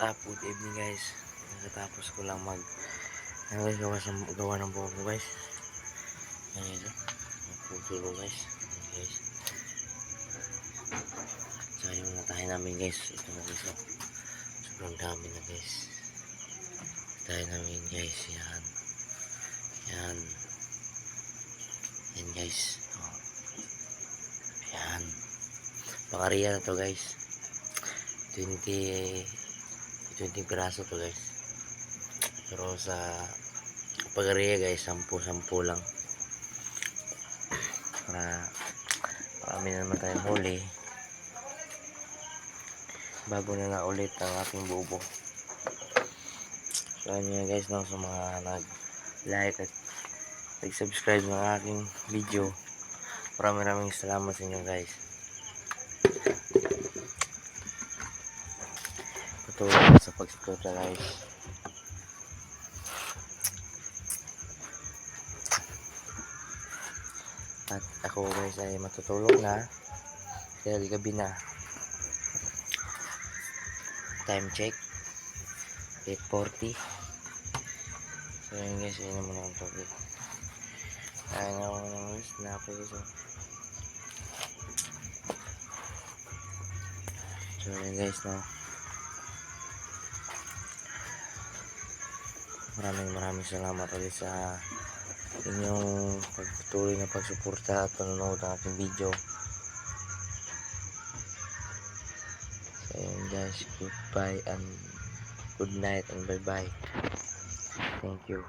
up? Good evening guys. Nakatapos ko lang mag ano guys, gawa, sa, gawa ng buhok ko guys. Ayan ito. Nagputulo guys. Guys. So yung natahin namin guys. Ito na guys. Oh. Sobrang dami na guys. Natahin namin guys. Yan. Yan. Yan guys. Oh. Yan. Pakariya na to guys. 20 20 piraso to guys. Pero sa pagariya guys 10 10 lang. Para marami na naman tayong huli. Bago na na ulit ang ating bubo. So yan guys no, sa mga nag like at nag subscribe ng aking video. Maraming maraming salamat sa inyo guys patuloy sa pagsuporta guys. At ako guys ay matutulog na. Dahil gabi na. Time check. 8.40 so yun guys yun naman ang tubig kaya nga ako ng guys napay guys oh. so yun guys no maraming maraming salamat ulit sa inyong pagtuloy na pagsuporta at panonood ng aking video. So yun guys goodbye and good night and bye bye thank you